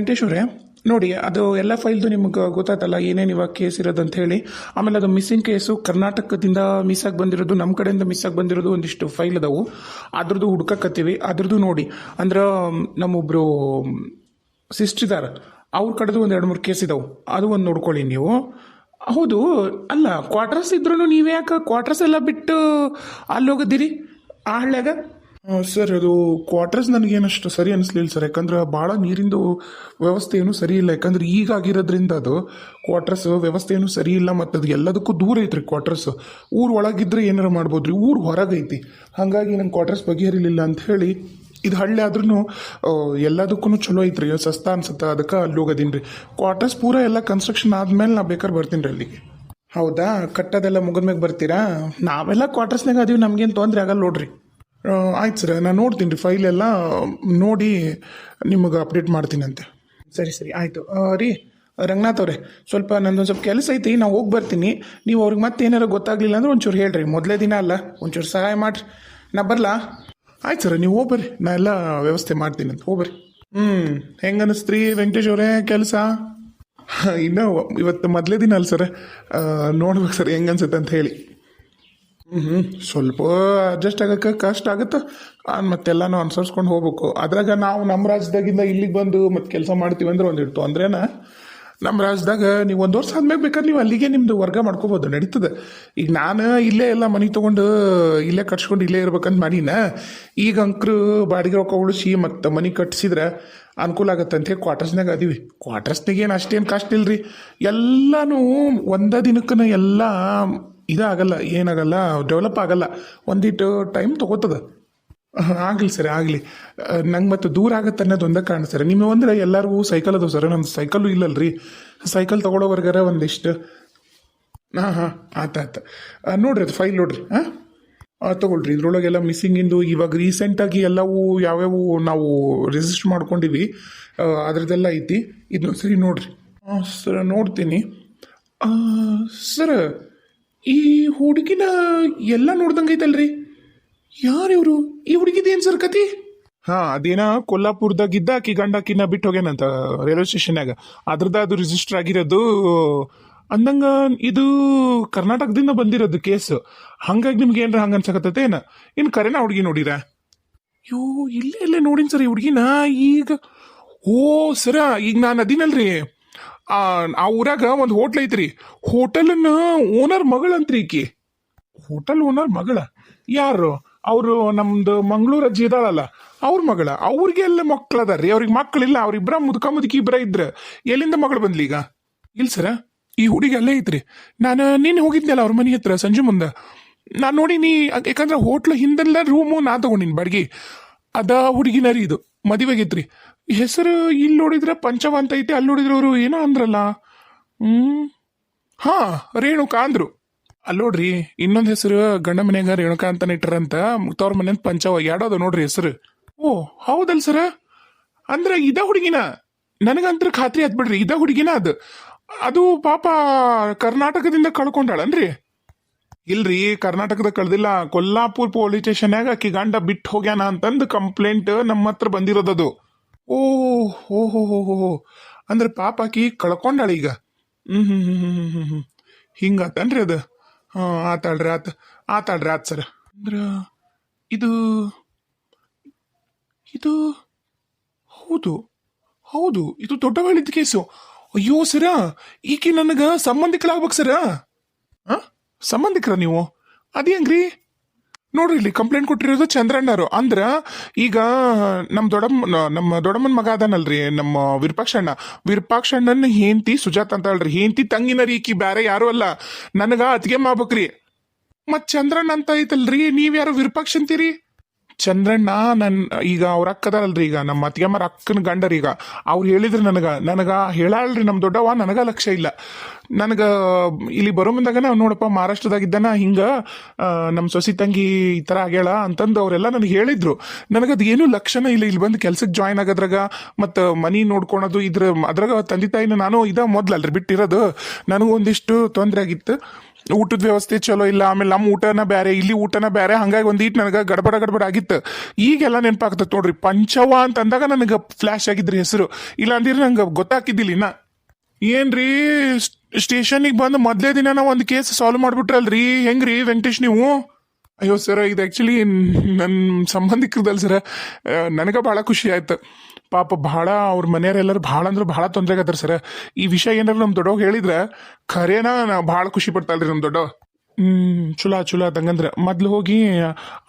ವೆಂಕಟೇಶ್ ಅವರೇ, ನೋಡಿ, ಅದು ಎಲ್ಲ ಫೈಲ್ದು ನಿಮ್ಗೆ ಗೊತ್ತಾಯ್ತಲ್ಲ, ಏನೇನು ಇವಾಗ ಕೇಸ್ ಇರೋದು ಅಂತ ಹೇಳಿ. ಆಮೇಲೆ ಅದು ಮಿಸ್ಸಿಂಗ್ ಕೇಸು ಕರ್ನಾಟಕದಿಂದ ಮಿಸ್ ಆಗಿ ಬಂದಿರೋದು ನಮ್ಮ ಕಡೆಯಿಂದ ಮಿಸ್ ಆಗಿ ಬಂದಿರೋದು ಒಂದಿಷ್ಟು ಫೈಲ್ ಅದಾವು ಅದ್ರದ್ದು ಹುಡ್ಕಕತ್ತೀವಿ. ಅದ್ರದ್ದು ನೋಡಿ, ಅಂದ್ರೆ, ನಮ್ಮೊಬ್ರು ಸಿಸ್ಟರ್ ಇದಾರೆ. ಅವ್ರ ಕಡೆದು ಒಂದು ಎರಡು ಮೂರು ಕೇಸ್ ಇದಾವೆ. ಅದು ಒಂದು ನೋಡ್ಕೊಳ್ಳಿ ನೀವು. ಹೌದು, ಅಲ್ಲ ಕ್ವಾರ್ಟರ್ಸ್ ಇದ್ರೂ ನೀವೇ ಯಾಕೆ ಕ್ವಾರ್ಟರ್ಸ್ ಎಲ್ಲ ಬಿಟ್ಟು ಅಲ್ಲಿ ಹೋಗಿದ್ದೀರಿ ಆ ಹಳ್ಳ್ಯಾಗ? ಸರ್, ಅದು ಕ್ವಾರ್ಟರ್ಸ್ ನನಗೇನಷ್ಟು ಸರಿ ಅನಿಸ್ಲಿಲ್ಲ ಸರ್. ಯಾಕಂದ್ರೆ ಭಾಳ ನೀರಿಂದು ವ್ಯವಸ್ಥೆ ಏನು ಸರಿ ಇಲ್ಲ. ಯಾಕಂದ್ರೆ ಈಗ ಆಗಿರೋದ್ರಿಂದ ಅದು ಕ್ವಾರ್ಟರ್ಸ್ ವ್ಯವಸ್ಥೆ ಏನು ಸರಿ ಇಲ್ಲ ಮತ್ತು ಅದು ಎಲ್ಲದಕ್ಕೂ ದೂರ ಐತ್ರಿ ಕ್ವಾರ್ಟರ್ಸ್ ಊರು ಒಳಗಿದ್ರೆ ಏನಾರ ಮಾಡ್ಬೋದ್ರಿ? ಊರು ಹೊರಗೈತಿ ಹಾಗಾಗಿ ನಂಗೆ ಕ್ವಾರ್ಟರ್ಸ್ ಬಗೆಹರಿಲಿಲ್ಲ ಅಂತ ಹೇಳಿ ಇದು ಹಳ್ಳಿ ಆದ್ರೂ ಎಲ್ಲದಕ್ಕೂ ಚಲೋ ಐತ್ರಿ. ಸಸ್ತ ಅನ್ಸುತ್ತೆ, ಅದಕ್ಕೆ ಅಲ್ಲಿ ರೀ ಕ್ವಾರ್ಟರ್ಸ್ ಪೂರ ಎಲ್ಲ ಕನ್ಸ್ಟ್ರಕ್ಷನ್ ಆದಮೇಲೆ ನಾ ಬೇಕಾದ್ರೆ ಬರ್ತೀನಿ ರೀ ಅಲ್ಲಿಗೆ. ಹೌದಾ? ಕಟ್ಟದೆಲ್ಲ ಮುಗಿದ್ಮೇಲೆ ಬರ್ತೀರಾ? ನಾವೆಲ್ಲ ಕ್ವಾರ್ಟರ್ಸ್ನಾಗ ಅದೀವಿ. ನಮ್ಗೇನು ತೊಂದರೆ ಆಗಲ್ಲ ನೋಡ್ರಿ. ಆಯ್ತು ಸರ್. ನಾನು ನೋಡ್ತೀನಿ ರೀ ಫೈಲ್ ಎಲ್ಲ, ನೋಡಿ ನಿಮಗೆ ಅಪ್ಡೇಟ್ ಮಾಡ್ತೀನಂತೆ. ಸರಿ ಸರಿ, ಆಯಿತು. ರೀ, ರಂಗನಾಥ್ ಅವರೇ, ಸ್ವಲ್ಪ ನಂದೊಂದು ಸ್ವಲ್ಪ ಕೆಲಸ ಐತಿ, ನಾವು ಹೋಗಿ ಬರ್ತೀನಿ. ನೀವು ಅವ್ರಿಗೆ ಮತ್ತೆ ಏನಾರು ಗೊತ್ತಾಗ್ಲಿಲ್ಲ ಅಂದ್ರೆ ಒಂಚೂರು ಹೇಳ್ರಿ. ಮೊದಲೇ ದಿನ ಅಲ್ಲ, ಒಂಚೂರು ಸಹಾಯ ಮಾಡಿರಿ. ನಾ ಬರಲಾ? ಆಯ್ತು ಸರ್, ನೀವು ಹೋಗ್ಬರ್ರಿ. ನಾ ಎಲ್ಲ ವ್ಯವಸ್ಥೆ ಮಾಡ್ತೀನಿ ಅಂತ ಹೋಗ್ಬರ್ರಿ. ಹ್ಞೂ ಹೆಂಗೆ ಅನ್ನಿಸ್ತ್ರಿ ವೆಂಕಟೇಶ್ ಅವರೇ, ಕೆಲಸ? ಇನ್ನೂ ಇವತ್ತು ಮೊದಲೇ ದಿನ ಅಲ್ಲ ಸರ್. ನೋಡ್ಬೇಕು ಸರ್, ಹೆಂಗೆ ಅನ್ಸುತ್ತೆ ಅಂತ ಹೇಳಿ. ಹ್ಞೂ ಸ್ವಲ್ಪ ಅಡ್ಜಸ್ಟ್ ಆಗಕ್ಕೆ ಕಷ್ಟ ಆಗುತ್ತೆ. ಮತ್ತೆಲ್ಲಾನು ಅನುಸರಿಸ್ಕೊಂಡು ಹೋಗ್ಬೇಕು. ಅದ್ರಾಗ ನಾವು ನಮ್ಮ ರಾಜ್ಯದಾಗಿಂದ ಇಲ್ಲಿಗೆ ಬಂದು ಮತ್ತೆ ಕೆಲಸ ಮಾಡ್ತೀವಿ ಅಂದ್ರೆ ಒಂದಿಟ್ಟು ತೊಂದ್ರೆನ ನಮ್ಮ ರಾಜ್ಯದಾಗ ನೀವು ಒಂದು ವರ್ಷ ಆದ್ಮೇಲೆ ಬೇಕಾದ್ರೆ ನೀವು ಅಲ್ಲಿಗೆ ನಿಮ್ದು ವರ್ಗ ಮಾಡ್ಕೋಬೋದು. ನಡೀತದೆ. ಈಗ ನಾನು ಇಲ್ಲೇ ಎಲ್ಲ ಮನೆ ತೊಗೊಂಡು ಇಲ್ಲೇ ಕಟ್ಸ್ಕೊಂಡು ಇಲ್ಲೇ ಇರ್ಬೇಕಂತ ಮಾಡಿನ ಈಗ ಅಂಕರು ಬಾಡಿಗೆ ರೊಕ್ಕ ಉಳಿಸಿ ಮತ್ತು ಮನೆ ಕಟ್ಸಿದ್ರೆ ಅನುಕೂಲ ಆಗತ್ತೆ ಅಂತ ಹೇಳಿ ಕ್ವಾರ್ಟರ್ಸ್ನಾಗ ಅದೀವಿ. ಕ್ವಾರ್ಟರ್ಸ್ನಾಗ ಏನು ಅಷ್ಟೇನು ಕಷ್ಟ ಇಲ್ರಿ. ಎಲ್ಲಾನು ಒಂದೇ ದಿನಕ್ಕನ ಎಲ್ಲ ಇದಾಗಲ್ಲ, ಏನಾಗಲ್ಲ ಡೆವಲಪ್ ಆಗಲ್ಲ. ಒಂದಿಟ್ಟು ಟೈಮ್ ತಗೋತದ. ಆಗಲಿ ಸರ್, ಆಗಲಿ. ನಂಗೆ ಮತ್ತೆ ದೂರ ಆಗತ್ತೆ ಅನ್ನೋದು ಒಂದೇ ಕಾರಣ ಸರ್. ನಿಮ್ಮ ಅಂದ್ರೆ ಎಲ್ಲರಿಗೂ ಸೈಕಲ್ ಅದು ಸರ್. ನಮ್ಮ ಸೈಕಲ್ಲು ಇಲ್ಲಲ್ರಿ. ಸೈಕಲ್ ತೊಗೊಳೋವರ್ಗಾರ ಒಂದಿಷ್ಟು. ಹಾಂ ಹಾಂ, ಆತ ಆತ. ನೋಡ್ರಿ ಅದು ಫೈಲ್ ನೋಡ್ರಿ. ಹಾಂ? ತಗೊಳ್ರಿ. ಇದ್ರೊಳಗೆಲ್ಲ ಮಿಸ್ಸಿಂಗ್ ಇಂದು ಇವಾಗ ರೀಸೆಂಟಾಗಿ ಎಲ್ಲವೂ ಯಾವ್ಯಾವು ನಾವು ರಿಜಿಸ್ಟರ್ ಮಾಡ್ಕೊಂಡಿವಿ. ಅದರದ್ದೆಲ್ಲ ಐತಿ. ಇದನ್ನ ಸರಿ ನೋಡ್ರಿ ಸರ್, ನೋಡ್ತೀನಿ. ಸರ್ ಈ ಹುಡುಗಿನ ಎಲ್ಲ ನೋಡ್ದಂಗೈತಲ್ರಿ ಯಾರು ಇವರು? ಈ ಹುಡುಗಿದೇನು ಸರ್ ಕತಿ? ಹಾ, ಅದೇನ? ಕೊಲ್ಲಾಪುರದಾಗಿದ್ದ ಆಕಿ ಗಂಡ ಆಕಿನ ಬಿಟ್ಟು ಹೋಗ್ಯಾನಂತ ರೈಲ್ವೆ ಸ್ಟೇಷನ್ಯಾಗ ಅದ್ರದ್ದು ಅದು ರಿಜಿಸ್ಟರ್ ಆಗಿರೋದು, ಅಂದಂಗ ಇದು ಕರ್ನಾಟಕದಿಂದ ಬಂದಿರೋದು ಕೇಸ್ ಹಂಗಾಗಿ ನಿಮ್ಗೆ ಏನ್ರ ಹಂಗ ಅನ್ಸಕತ್ತೈತೆ ಏನ? ಇನ್ ಕರೆನ ಹುಡುಗಿ ನೋಡಿರ ಯೋ, ಇಲ್ಲೇ ಇಲ್ಲೇ ನೋಡಿನ್ ಸರ್ ಈ ಹುಡುಗಿನ. ಈಗ, ಓ, ಸರ, ಈಗ ನಾನು ಅದಿನಲ್ರಿ. ಆ ಊರಾಗ ಒಂದು ಹೋಟ್ಲ್ ಐತ್ರಿ. ಹೋಟೆಲ್ನ ಓನರ್ ಮಗಳಂತ್ರಿ ಈಕಿ. ಹೋಟೆಲ್ ಓನರ್ ಮಗಳ. ಯಾರು? ಅವರು ನಮ್ದು ಮಂಗಳೂರು ಅಜ್ಜಿ ಇದಾಳಲ್ಲ ಅವ್ರ ಮಗಳ. ಅವ್ರಿಗೆ ಎಲ್ಲ ಅದಾರ್ರಿ. ಅವ್ರಿಗೆ ಮಕ್ಕಳಿಲ್ಲ ಅವ್ರಿಬ್ರ ಮುದುಕ ಮುದುಕಿ ಇಬ್ಬರ ಇದ್ರ. ಎಲ್ಲಿಂದ ಮಗಳು ಬಂದ್ಲಿ ಈಗ? ಇಲ್ಲ ಸರ? ಈ ಹುಡುಗಿ ಅಲ್ಲೇ ಐತ್ರಿ. ನಾನು ನೀನು ಹೋಗಿದ್ನಲ್ಲ ಅವ್ರ ಮನೆ ಹತ್ರ ಸಂಜೆ ಮುಂದೆ? ನಾನು ನೋಡಿನಿ, ಯಾಕಂದ್ರೆ ಹೋಟ್ಲ್ ಹಿಂದೆಲ್ಲ ರೂಮು ನಾ ತಗೊಂಡಿನಿ, ಬಾಡ್ಗಿ. ಅದ ಹುಡುಗಿನ ರೀ ಇದು. ಮದುವೆಗಿತ್ರಿ ಹೆಸರು ಇಲ್ಲಿ ನೋಡಿದ್ರೆ ಪಂಚವ ಅಂತ ಐತೆ, ಅಲ್ಲಿ ನೋಡಿದ್ರೆ ಅವರು ಏನೋ ಅಂದ್ರಲ್ಲ. ಹ್ಮ್. ಹಾ, ರೇಣುಕಾ ಅಂದ್ರು. ಅಲ್ಲಿ ನೋಡ್ರಿ, ಇನ್ನೊಂದು ಹೆಸರು ಗಂಡ ಮನೆಯಾಗ ರೇಣುಕಾ ಅಂತಾನೆ ಇಟ್ಟರಂತ ತವ್ರ ಮನೆ ಪಂಚವ ಯಾಡೋದು ನೋಡ್ರಿ ಹೆಸರು. ಓ, ಹೌದಲ್ ಸರ? ಅಂದ್ರೆ ಇದ ಹುಡುಗಿನ? ನನಗಂತ್ರ ಖಾತ್ರಿ ಆತ್ ಬಿಡ್ರಿ, ಇದ ಹುಡುಗಿನ ಅದು. ಅದು ಪಾಪ ಕರ್ನಾಟಕದಿಂದ ಕಳ್ಕೊಂಡಾಳನ್ರಿ. ಇಲ್ರಿ, ಕರ್ನಾಟಕದ ಕಳ್ದಿಲ್ಲ. ಕೊಲ್ಲಾಪುರ್ ಪೊಲೀಸ್ ಸ್ಟೇಷನ್ಯಾಗ ಆಕಿ ಗಂಡ ಬಿಟ್ಟು ಹೋಗ್ಯಾನ ಅಂತಂದು ಕಂಪ್ಲೇಂಟ್ ನಮ್ಮ ಹತ್ರ ಬಂದಿರೋದದು ಓ, ಹೋ ಹೋ ಹೋ ಹೋ ಹೋ. ಅಂದ್ರೆ ಪಾಪ ಆಕಿ ಕಳ್ಕೊಂಡಾಳ ಈಗ. ಹ್ಮ್ ಹ್ಮ್ ಹ್ಮ್ ಹ್ಮ್ ಹ್ಮ್ ಹಿಂಗಾತನ್ರಿ ಅದು. ಹಾ ಆತಾಳ್ರಿ ಆತ ಆತಾಳ್ರಿ ಆತ್ ಸರ್. ಅಂದ್ರೆ ಇದು ಇದು, ಹೌದು ಹೌದು, ಇದು ದೊಡ್ಡ ಹೇಳಿದ ಕೇಸು. ಅಯ್ಯೋ ಸರ, ಈಕೆ ನನಗ ಸಂಬಂಧಿಕಳಾಗ್ಬೇಕು ಸರ? ಆ ಸಂಬಂಧಿಕರ ನೀವು? ಅದು ಹೆಂಗ್ರಿ? ನೋಡ್ರಿ, ಇಲ್ಲಿ ಕಂಪ್ಲೇಂಟ್ ಕೊಟ್ಟಿರೋದು ಚಂದ್ರಣ್ಣರು ಅಂದ್ರ, ಈಗ ನಮ್ಮ ದೊಡಮ್ಮ ನಮ್ಮ ದೊಡ್ಡಮ್ಮನ ಮಗ ಅದಾನಲ್ರಿ, ನಮ್ಮ ವಿರೂಪಾಕ್ಷಣ್ಣ ವಿರೂಪಾಕ್ಷಣ್ಣನ ಹೇಂತಿ ಸುಜಾತ್ ಅಂತ ಹೇಳ್ರಿ. ಹೇಂತಿ ತಂಗಿನರಿ ಈಕಿ ಬೇರೆ ಯಾರು ಅಲ್ಲ. ನನಗ ಅತ್ಗೆ ಮಾಡ್ಬೇಕ್ರಿ. ಮತ್ ಚಂದ್ರಣ್ಣ ಅಂತ ಐತಲ್ರಿ ನೀವ್ ಯಾರು ವಿರೂಪಾಕ್ಷ ಅಂತೀರಿ? ಚಂದ್ರಣ್ಣ ನನ್ನ ಈಗ ಅವ್ರ ಅಕ್ಕದಾರಲ್ರಿ, ಈಗ ನಮ್ಮ ಅತ್ತಿಗೆಮ್ಮರ ಅಕ್ಕನ ಗಂಡರೀಗ ಅವ್ರು ಹೇಳಿದ್ರು ನನಗೆ ನನಗೆ ಹೇಳಲ್ರಿ ನಮ್ಮ ದೊಡ್ಡವ ನನಗೆ ಲಕ್ಷ್ಯ ಇಲ್ಲ. ನನಗೆ, ಇಲ್ಲಿ ಬರೋ ಮುಂದಾಗ ನಾವು ನೋಡಪ್ಪ, ಮಹಾರಾಷ್ಟ್ರದಾಗಿದ್ದಾನ, ಹಿಂಗ ಹಿಂಗೆ ನಮ್ ಸೊಸಿ ತಂಗಿ ಈ ಥರ ಆಗ್ಯಾಳ ಅಂತಂದು ಅವರೆಲ್ಲ ನನಗೆ ಹೇಳಿದ್ರು. ನನಗದು ಏನು ಲಕ್ಷಣ ಇಲ್ಲ, ಇಲ್ಲಿ ಬಂದು ಕೆಲ್ಸಕ್ಕೆ ಜಾಯ್ನ್ ಆಗೋದ್ರಾಗ, ಮತ್ತು ಮನಿ ನೋಡ್ಕೊಳೋದು, ಇದ್ರ, ಅದ್ರಾಗ ತಂದೆ ತಾಯಿನ ನಾನು ಇದ ಮೊದ್ಲಲ್ರಿ ಬಿಟ್ಟಿರೋದು. ನನಗೂ ಒಂದಿಷ್ಟು ತೊಂದರೆ ಆಗಿತ್ತು. ಊಟದ ವ್ಯವಸ್ಥೆ ಚಲೋ ಇಲ್ಲ, ಆಮೇಲೆ ನಮ್ಮ ಊಟನ ಬೇರೆ ಇಲ್ಲಿ ಊಟನ ಬೇರೆ ಹಂಗಾಗಿ ಒಂದೀಟ್ ನನಗೆ ಗಡಬಡ ಗಡಬಡ ಆಗಿತ್ತು. ಈಗೆಲ್ಲ ನೆನಪಾಗ್ತದೆ ನೋಡ್ರಿ ಪಂಚವ ಅಂತ ಅಂದಾಗ ನನಗೆ ಫ್ಲಾಶ್ ಆಗಿದ್ರಿ ಹೆಸರು. ಇಲ್ಲ ಅಂದಿರಿ ನಂಗೆ ಗೊತ್ತಾಕಿದ್ದಿಲ್ಲ ಇನ್ನ. ಏನ್ರಿ ಸ್ಟೇಷನಿಗೆ ಬಂದು ಮೊದಲೇ ದಿನ ನಾವು ಒಂದು ಕೇಸ್ ಸಾಲ್ವ್ ಮಾಡ್ಬಿಟ್ರಲ್ರಿ, ಹೆಂಗ್ರಿ ವೆಂಕಟೇಶ್ ನೀವು? ಅಯ್ಯೋ ಸರ, ಇದು ಆ್ಯಕ್ಚುಲಿ ನನ್ನ ಸಂಬಂಧಿಕರದಲ್ಲ ಸರ ನನಗೆ ಭಾಳ ಖುಷಿ ಆಯ್ತು. ಪಾಪ ಭಾಳ ಅವ್ರ ಮನೆಯವರೆಲ್ಲರೂ ಭಾಳ ಅಂದ್ರೆ ಭಾಳ ತೊಂದರೆ ಆಗತ್ತಾರ ಸರ. ಈ ವಿಷಯ ಏನಾರು ನಮ್ಮ ದೊಡ್ಡವ್ ಹೇಳಿದ್ರೆ ಖರೇನ ನಾ ಭಾಳ ಖುಷಿ ಪಡ್ತಾಳ್ರಿ ನಮ್ಮ ದೊಡ್ಡವ್ ಚಲೋ ಚಲೋ ಅದಂಗಂದ್ರೆ ಮೊದ್ಲು ಹೋಗಿ,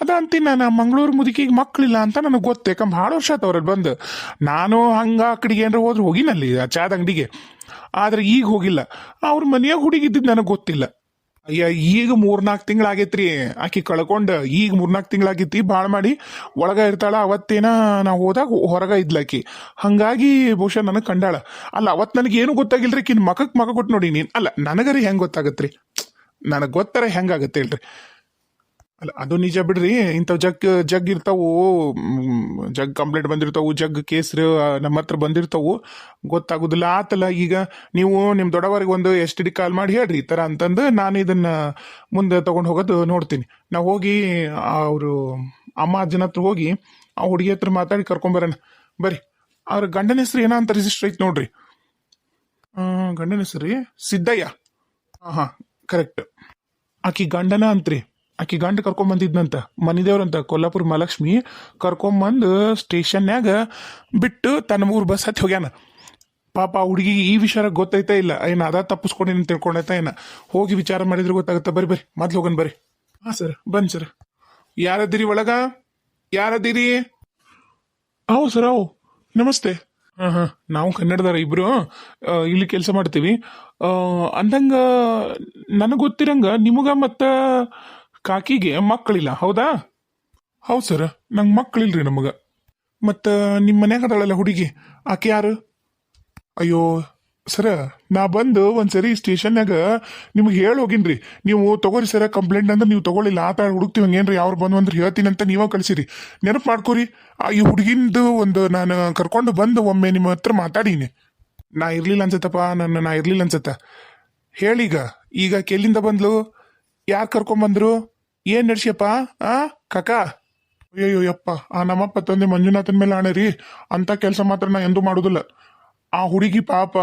ಅದ ಅಂತೀನಿ ನಾನು ಮಂಗಳೂರು ಮುದುಕಿಗೆ ಮಕ್ಕಳಿಲ್ಲ ಅಂತ ನನಗೆ ಗೊತ್ತು. ಯಾಕಂದ್ರೆ ಭಾಳ ವರ್ಷ ಆಯ್ತು ಅವ್ರಲ್ಲಿ ಬಂದು. ನಾನು ಹಂಗ ಆ ಕಡೆಗೆ ಏನಾರ ಹೋದ್ರೆ ಹೋಗಿನಲ್ಲಿ ಆ ಚಾದ ಅಂಗಡಿಗೆ. ಆದ್ರೆ ಈಗ ಹೋಗಿಲ್ಲ. ಅವ್ರ ಮನೆಯಾಗ ಹುಡುಗಿದ್ದು ನನಗೆ ಗೊತ್ತಿಲ್ಲ. ಈಗ ಮೂರ್ನಾಲ್ಕು ತಿಂಗಳಾಗೈತ್ರಿ. ಆಕಿ ಕಳ್ಕೊಂಡು, ಈಗ ಮೂರ್ನಾಲ್ಕು ತಿಂಗಳಾಗೈತಿ ಭಾಳ ಮಾಡಿ ಒಳಗ ಇರ್ತಾಳ, ಅವತ್ತೇನ ನಾ ಹೋದಾಗ ಹೊರಗ ಇದ್ಲಾಕಿ ಹಂಗಾಗಿ ಬಹುಶಃ ನನಗೆ ಕಂಡಾಳ. ಅಲ್ಲ ಅವತ್ತು ಏನು ಗೊತ್ತಾಗಿಲ್ರಿ ಕಿನ್ ಮಕಕ್ ಮಕ ಕೊಟ್ಟು ನೋಡಿ ನೀನು. ಅಲ್ಲ, ನನಗರಿ ಹೆಂಗ್ ರೀ ನನಗೆ ಗೊತ್ತರ ಹೆಂಗಾಗತ್ತೆ ಹೇಳ್ರಿ. ಅಲ್ಲ, ಅದು ನಿಜ ಬಿಡ್ರಿ. ಇಂಥವು ಜಗ್ ಜಗ್ ಇರ್ತಾವು ಜಗ್ ಕಂಪ್ಲೇಂಟ್ ಬಂದಿರ್ತಾವು, ಜಗ್ ಕೇಸ್ ನಮ್ಮ ಹತ್ರ ಬಂದಿರ್ತಾವು, ಗೊತ್ತಾಗುದಿಲ್ಲ. ಆತಲ್ಲ, ಈಗ ನೀವು ನಿಮ್ಮ ದೊಡ್ಡವರಿಗೆ ಒಂದು ಎಸ್ ಡಿ ಕಾಲ್ ಮಾಡಿ ಹೇಳ್ರಿ, ಈ ಥರ ಅಂತಂದು ನಾನು ಇದನ್ನ ಮುಂದೆ ತಗೊಂಡು ಹೋಗೋದು ನೋಡ್ತೀನಿ. ನಾವು ಹೋಗಿ, ಅವರು, ಅಮ್ಮ, ಅಜ್ಜನ ಹತ್ರ ಹೋಗಿ, ಆ ಹುಡುಗಿ ಹತ್ರ ಮಾತಾಡಿ ಕರ್ಕೊಂಬರೋಣ ಬರ್ರಿ. ಅವ್ರ ಗಂಡನ ಹೆಸರು ಏನೋ ಅಂತ ರಿಜಿಸ್ಟರ್ ಐತೆ ನೋಡ್ರಿ. ಗಂಡನ ಹೆಸರು ಸಿದ್ದಯ್ಯ. ಹಾಂ ಹಾಂ ಕರೆಕ್ಟ್ ಆಕಿ ಗಂಡನ ಅಂತ್ರಿ. ಆಕಿ ಗಂಡ ಕರ್ಕೊಂಬಂದಿದ್ನಂತ ಮನಿದೇವ್ರಂತ ಕೊಲ್ಲಾಪುರ ಮಹಾಲಕ್ಷ್ಮಿ ಕರ್ಕೊಂಬಂದು ಸ್ಟೇಷನ್ಯಾಗ ಬಿಟ್ಟು ತನ್ನ ಊರ್ ಬಸ್ ಹತ್ತಿ ಹೋಗ್ಯಾನ. ಪಾಪ ಹುಡುಗಿ ಈ ವಿಚಾರ ಗೊತ್ತೈತಾ ಇಲ್ಲ. ಏನು ಅದ ತಪ್ಪಿಸ್ಕೊಂಡಿನ ತಿಳ್ಕೊಂಡೈತ ಏನ ಹೋಗಿ ವಿಚಾರ ಮಾಡಿದ್ರೆ ಗೊತ್ತಾಗುತ್ತೆ? ಬರಿ ಬರ್ರಿ. ಮೊದ್ಲು ಹೋಗೋಣ ಬರ್ರಿ. ಹಾ ಸರ್ ಬನ್ನಿ ಸರ್. ಯಾರದಿರಿ ಒಳಗ? ಯಾರದಿರಿ? ಅವು ಸರ್ ಅವು. ನಮಸ್ತೆ. ಹಾ ಹಾ. ನಾವು ಕನ್ನಡದಾರ ಇಬ್ರು. ಇಲ್ಲಿ ಕೆಲಸ ಮಾಡ್ತೀವಿ. ಅಂದಂಗ ನನಗೆ ಗೊತ್ತಿರಂಗ ನಿಮಗ ಮತ್ತ ಕಾಕಿಗೆ ಮಕ್ಕಳಿಲ್ಲ, ಹೌದಾ? ಹೌದು ಸರ್, ನಂಗೆ ಮಕ್ಕಳಿಲ್ರಿ ನಮಗ. ಮತ್ತು ನಿಮ್ಮ ಮನ್ಯಾಗ ಅದಾಳಲ್ಲ ಹುಡುಗಿ, ಆಕೆ ಯಾರು? ಅಯ್ಯೋ, ಸರ, ನಾ ಬಂದು ಒಂದ್ಸರಿ ಸ್ಟೇಷನ್ನಾಗ ನಿಮ್ಗೆ ಹೇಳಿ ಹೋಗಿನ್ರಿ. ನೀವು ತಗೋರಿ ಸರ, ಕಂಪ್ಲೇಂಟ್ ಅಂದ್ರೆ ನೀವು ತಗೊಳ್ಳಿಲ್ಲ ಆತ ಹುಡುಕ್ತಿವಿ ಹಂಗೇನ್ರಿ ಅವ್ರು ಬಂದು ಅಂದ್ರೆ ಹೇಳ್ತೀನಿ ಅಂತ ನೀವೇ ಕಳಿಸಿರಿ. ನೆನಪು ಮಾಡ್ಕೋರಿ ಈ ಹುಡುಗಿಂದು ಒಂದು ನಾನು ಕರ್ಕೊಂಡು ಬಂದು ಒಮ್ಮೆ ನಿಮ್ಮ ಹತ್ರ ಮಾತಾಡೀನಿ. ನಾ ಇರಲಿಲ್ಲ ಅನ್ಸತ್ತಪ್ಪ, ನನ್ನ ನಾ ಇರಲಿಲ್ಲ ಅನ್ಸತ್ತ. ಹೇಳೀಗ, ಈಗ ಕೆಲ್ಲಿಂದ ಬಂದ್ಲು? ಯಾರು ಕರ್ಕೊಂಬಂದ್ರು? ಏನ್ ನಡ್ಸ್ಯಪ್ಪ? ಆ, ಕಾಕ? ಅಯ್ಯೋ ಯಪ್ಪ ಆ ನಮ್ಮಪ್ಪ ತಂದೆ ಮಂಜುನಾಥನ್ ಮೇಲೆ ಆಣೆ ರೀ ಅಂತ ಕೆಲಸ ಮಾತ್ರ ನಾ ಎಂದೂ ಮಾಡುದಿಲ್ಲ. ಆ ಹುಡುಗಿ ಪಾಪ,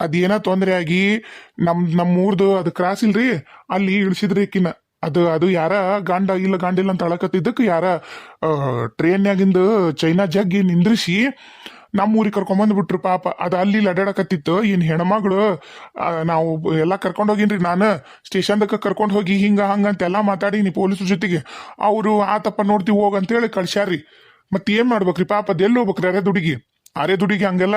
ಅದೇನ ತೊಂದರೆ ಆಗಿ ನಮ್ ನಮ್ಮ ಊರ್ದು ಅದು ಕ್ರಾಸ್ ಇಲ್ರಿ? ಅಲ್ಲಿ ಇಳಿಸಿದ್ರಿ ಈಕಿನ. ಅದು ಅದು ಯಾರ ಗಾಂಡ ಇಲ್ಲ ಗಾಂಡಿಲ್ಲ ಅಂತ ಅಳಕತ್ತಿದ್ದಕ್ಕೆ ಯಾರ ಟ್ರೈನ್ಯಾಗಿಂದ ಚೈನಾ ಜಗ್ಗಿ ನಿಂದ್ರಿಸಿ ನಮ್ಮ ಊರಿಗೆ ಕರ್ಕೊಂಬಂದ್ ಬಿಟ್ರು ಪಾಪ. ಅದು ಅಲ್ಲಿ ಅಡ್ಯಾಡಕತ್ತಿತ್ತು ಇನ್ ಹೆಣ್ಮಗಳು? ನಾವು ಎಲ್ಲ ಕರ್ಕೊಂಡು ಹೋಗಿನ್ರಿ ನಾನು. ಸ್ಟೇಷನ್ದಾಗ ಕರ್ಕೊಂಡು ಹೋಗಿ ಹಿಂಗ, ಹಂಗ ಅಂತೆಲ್ಲ ಮಾತಾಡೀನಿ ಪೊಲೀಸ್ರ ಜೊತೆಗೆ. ಅವರು ಆತಪ್ಪ ನೋಡ್ತೀವಿ ಹೋಗಂತೇಳಿ ಕಳ್ಸ್ಯಾರ್ರಿ. ಮತ್ತೆ ಏನ್ ಮಾಡ್ಬೇಕ್ರಿ ಪಾಪ? ಎಲ್ಲಿ ಹೋಗ್ಬೇಕ್ರಿ ಅರೆ ದುಡಿಗೆ? ಅರೆ ದುಡಿಗೆ ಹಂಗೆಲ್ಲ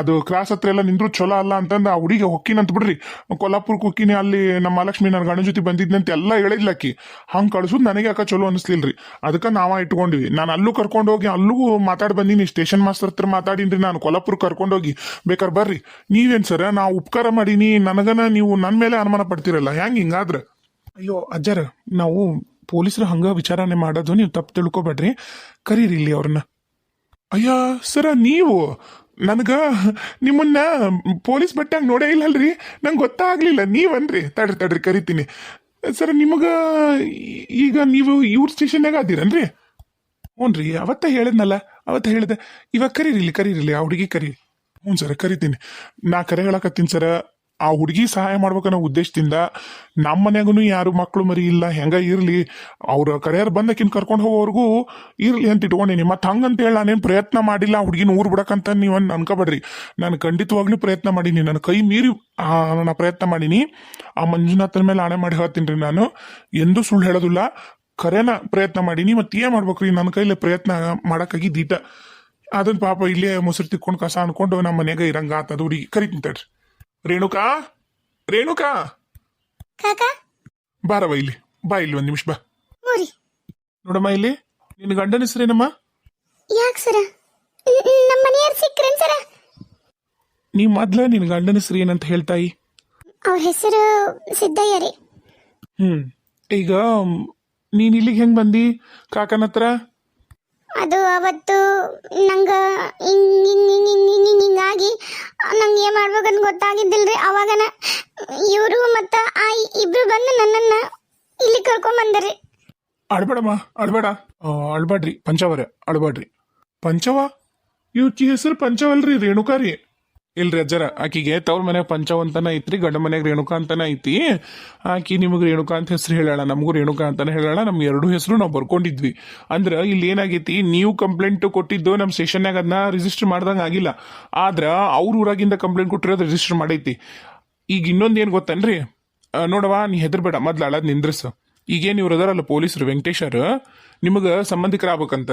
ಅದು ಕ್ರಾಸ್ ಹತ್ರ ಎಲ್ಲ ನಿಂದ್ರು ಚಲೋ ಅಲ್ಲ ಅಂತಂದು ಆ ಹುಡುಗಿ ಹೊಕ್ಕಿನಂತ ಬಿಡ್ರಿ. ಕೊಲ್ಲಾಪುರಕ್ಕೆ ಹೊಕ್ಕಿನಿ ಅಲ್ಲಿ ನಮ್ಮ ಮಹಾಲಕ್ಷ್ಮಿ ನನ್ನ ಗಂಡನ ಜೊತೆ ಬಂದಿದ್ನಂತ ಎಲ್ಲ ಹೇಳಿದ್ಲಕ್ಕಿ ಹಂಗೆ ಕಳ್ಸುದು ನನಗೆ ಯಾಕೆ ಚಲೋ ಅನಿಸ್ಲಿಲ್ರಿ. ಅದಕ್ಕೆ ನಾವ ಇಟ್ಕೊಂಡ್ವಿ. ನಾನು ಅಲ್ಲೂ ಕರ್ಕೊಂಡು ಹೋಗಿ ಅಲ್ಲೂ ಮಾತಾಡಿ ಬಂದೀನಿ. ಸ್ಟೇಷನ್ ಮಾಸ್ಟರ್ ಹತ್ರ ಮಾತಾಡಿನ್ರಿ ನಾನು. ಕೊಲ್ಲಾಪುರ ಕರ್ಕೊಂಡೋಗಿ ಬೇಕಾದ್ರೆ ಬರ್ರಿ. ನೀವೇನು ಸರ ನಾ ಉಪಕಾರ ಮಾಡೀನಿ. ನನಗನ ನೀವು ನನ್ನ ಮೇಲೆ ಅನುಮಾನ ಪಡ್ತಿರಲ್ಲ. ಹೆಂಗ್ ಹಿಂಗಾದ್ರೆ? ಅಯ್ಯೋ, ಅಜ್ಜರ, ನಾವು ಪೊಲೀಸರು ಹಂಗ ವಿಚಾರಣೆ ಮಾಡೋದು ನೀವು ತಪ್ಪು ತಿಳ್ಕೊಬೇಡ್ರಿ. ಕರೀರಿ ಇಲ್ಲಿ ಅವ್ರನ್ನ. ಅಯ್ಯ, ಸರ, ನೀವು? ನನಗ ನಿಮ್ಮನ್ನ ಪೊಲೀಸ್ ಬಟ್ಟೆಗೆ ನೋಡೇ ಇಲ್ಲಲ್ರಿ? ನಂಗೆ ಗೊತ್ತಾಗ್ಲಿಲ್ಲ. ನೀವನ್ರಿ? ತಡ್ರಿ ತಡ್ರಿ, ಕರಿತೀನಿ. ಸರ್, ನಿಮಗ ಈಗ ನೀವು ಇವ್ರ ಸ್ಟೇಷನ್ಯಾಗ ಅದಿರನ್ರಿ? ರೀ ಅವತ್ತ ಹೇಳಿದ್ನಲ್ಲ, ಅವತ್ತ ಹೇಳಿದೆ. ಇವಾಗ ಕರೀರಿ ಇಲ್ಲಿ ಕರೀರಿ ಇಲ್ಲಿ, ಆ ಹುಡುಗಿ ಕರೀರಿ. ಹ್ಞೂ ಸರ್, ಕರಿತೀನಿ. ನಾ ಕರೆ ಹೇಳಕತ್ತೀನಿ ಸರ. ಆ ಹುಡುಗಿ ಸಹಾಯ ಮಾಡ್ಬೇಕನ್ನೋ ಉದ್ದೇಶದಿಂದ ನಮ್ಮ ಮನ್ಯಾಗೂ ಯಾರು ಮಕ್ಕಳು ಮರಿ ಇಲ್ಲ, ಹೆಂಗ ಇರಲಿ, ಅವ್ರ ಕರೆಯರ್ ಬಂದಕ್ಕಿನ್ ಕರ್ಕೊಂಡು ಹೋಗೋವರೆಗೂ ಇರಲಿ ಅಂತ ಇಟ್ಕೊಂಡೀನಿ. ಮತ್ತೆ ಹಂಗಂತ ಹೇಳಿ ನಾನೇನು ಪ್ರಯತ್ನ ಮಾಡಿಲ್ಲ, ಆ ಹುಡುಗಿನ ಊರು ಬಿಡಕಂತ ನೀವು ಅನ್ಕೋಬೇಡ್ರಿ. ನಾನು ಖಂಡಿತವಾಗ್ಲೂ ಪ್ರಯತ್ನ ಮಾಡೀನಿ, ನನ್ನ ಕೈ ಮೀರಿ ನಾನು ಪ್ರಯತ್ನ ಮಾಡೀನಿ. ಆ ಮಂಜುನಾಥನ ಮೇಲೆ ಆಣೆ ಮಾಡಿ ಹೇಳ್ತೀನಿ ರೀ ನಾನು. ಎಂದೂ ಸುಳ್ಳು ಹೇಳೋದಿಲ್ಲ. ಖರೇನ ಪ್ರಯತ್ನ ಮಾಡೀನಿ, ಮತ್ತೆ ಏನು ಮಾಡ್ಬೇಕ್ರಿ? ನನ್ನ ಕೈಲಿ ಪ್ರಯತ್ನ ಮಾಡಕ್ಕಾಗಿದ್ದೀಟ ಅದನ್ನ ಪಾಪ ಇಲ್ಲೇ ಮೊಸರು ತಿಕ್ಕೊಂಡು ಕಸ ಅನ್ಕೊಂಡು ನಮ್ಮ ಮನೆಯಾಗ ಇರಂಗ ಆತದ ಹುಡುಗಿ. ಕರಿತೀನಿ ತಡ್ರಿ. ರೇಣುಕಾ? ರೇಣುಕಾ? ಕಾಕ? ಬಾರವ ಇಲ್ಲಿ. ಬಾ ಇಲ್ಲಿ ಒಂದ್ ನಿಮಿಷ ಬಾ. ಮೂರಿ ನೋಡಮ್ಮ ಇಲ್ಲಿ. ನಿನ್ನ ಗಂಡನ ಹೆಸರೇನಮ್ಮ ಯಾಕೆ ಸರ? ನಮ್ಮ ಮನೆಯವ್ರು ಸಿಕ್ಕ್ರೇನ್ ಸರ? ನೀ ಮೊದ್ಲ ನಿನ್ನ ಗಂಡನ ಹೆಸರು ಏನಂತ ಹೇಳ್ತಾಯಿ ಅವ್ರ ಹೆಸರು ಸಿದ್ದಯ್ಯ ರೀ. ಹ್ಮ್. ಈಗ ನೀನ್ ಇಲ್ಲಿಗೆ ಹೆಂಗ್ ಬಂದಿ? ಕಾಕನ ಹತ್ರ? ಅದು ಅವತ್ತು ನಂಗ ಹಿಂಗ್ ಮಾಡ್ಬೇಕಂತ ಗೊತ್ತಾಗಿದ್ದಿಲ್ರಿ. ಅವಾಗನ ಇವರು ಮತ್ತು ಆ ಇಬ್ರು ಬಂದು ನನ್ನನ್ನ ಇಲ್ಲಿ ಕರ್ಕೊಂಬಂದ್ರಿ ಅಳ್ಬೇಡಮ್ಮ, ಅಳ್ಬೇಡ. ಅಳ್ಬೇಡ್ರಿ ಪಂಚವರ ಅಳ್ಬೇಡ್ರಿ ಪಂಚವ ಇವಕ್ಕಿ ಹೆಸರು ಪಂಚವಲ್ರಿ ರೇಣುಕಾ ರೀ ಇಲ್ರಿ ಅಜ್ಜರ ಆಕಿಗೆ ತವ್ರ ಮನೆ ಪಂಚವಂತನ ಐತ್ರಿ ಗಂಡ ಮನೆಗೆ ರೇಣುಕಾ ಅಂತಾನ ಐತಿ. ಆಕಿ ನಿಮಗೆ ರೇಣುಕಾ ಅಂತ ಹೆಸರು ಹೇಳೋಣ ನಮಗೂ ರೇಣುಕಾ ಅಂತಾನೆ ಹೇಳೋಣ ನಮ್ಗೆ ಎರಡು ಹೆಸರು ನಾವು ಬರ್ಕೊಂಡಿದ್ವಿ. ಅಂದ್ರೆ ಇಲ್ಲಿ ಏನಾಗೈತಿ ನೀವು ಕಂಪ್ಲೇಂಟ್ ಕೊಟ್ಟಿದ್ದು ನಮ್ಮ ಸ್ಟೇಷನ್ನಾಗ ಅದನ್ನ ರಿಜಿಸ್ಟರ್ ಮಾಡ್ದಂಗೆ ಆಗಿಲ್ಲ. ಆದ್ರೆ ಅವ್ರ ಊರಾಗಿಂದ ಕಂಪ್ಲೇಂಟ್ ಕೊಟ್ಟಿರೋದು ರಿಜಿಸ್ಟರ್ ಮಾಡೈತಿ. ಈಗ ಇನ್ನೊಂದ್ ಏನ್ ಗೊತ್ತನ್ರಿ? ಆ, ನೋಡವ್ವ ನೀ ಹೆದರ್ಬೇಡ ಮೊದ್ಲು ಅಳದ್ ನಿಂದ್ರಸ. ಈಗೇನು ಇವ್ರು ಅದಾರಲ್ಲ ಪೊಲೀಸರು ವೆಂಕಟೇಶರ್ ನಿಮಗ ಸಂಬಂಧಿಕರಾಗ್ಬೇಕಂತ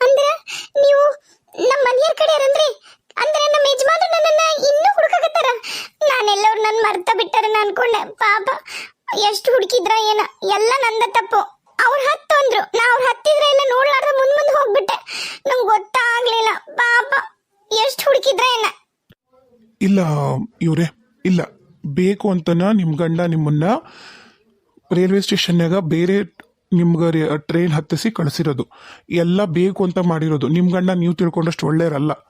ಅಂದ್ರೆ ನೀವು ನಮ್ಮ ಮನೆಯವ್ರ ಕಡೆ ಇರಂದ್ರಿ ಅಂದ್ರೆ ನಮ್ಮ ಯಜಮಾನ ನನ್ನನ್ನ ಇನ್ನೂ ಹುಡುಕಾಕತ್ತಾರ ನಾನೆಲ್ಲವ್ರು ನನ್ನ ಮರ್ತ ನಾನು ಅನ್ಕೊಂಡೆ ಪಾಪ, ಎಷ್ಟು ಹುಡುಕಿದ್ರ ಏನ, ಎಲ್ಲ ನಂದ ತಪ್ಪು. ಅವ್ರು ಹತ್ತು ಅಂದ್ರು. ನಾ ಅವ್ರು ಹತ್ತಿದ್ರೆ ಎಲ್ಲ ನೋಡ್ಲಾರ್ದ ಮುಂದ್ ಮುಂದ್ ಹೋಗ್ಬಿಟ್ಟೆ. ನಂಗೆ ಗೊತ್ತಾಗ್ಲಿಲ್ಲ. ಪಾಪ, ಎಷ್ಟು ಹುಡುಕಿದ್ರ ಏನ. ಇಲ್ಲ ಇವ್ರೆ, ಇಲ್ಲ. ಬೇಕು ಅಂತನ ನಿಮ್ಮ ಗಂಡ ನಿಮ್ಮನ್ನ ರೈಲ್ವೆ ಸ್ಟೇಷನ್ಯಾಗ ಬೇರೆ ನಿಮ್ಗೆ ಟ್ರೈನ್ ಹತ್ತಿಸಿ ಕಳಿಸಿರೋದು. ಎಲ್ಲ ಬೇಕು ಅಂತ ಮಾಡಿರೋದು. ನಿಮ್ಮ ಗಂಡ ನೀವು ತಿಳ್ಕೊಂಡಷ್ಟು ಒಳ್ಳೆಯರಲ್ಲ.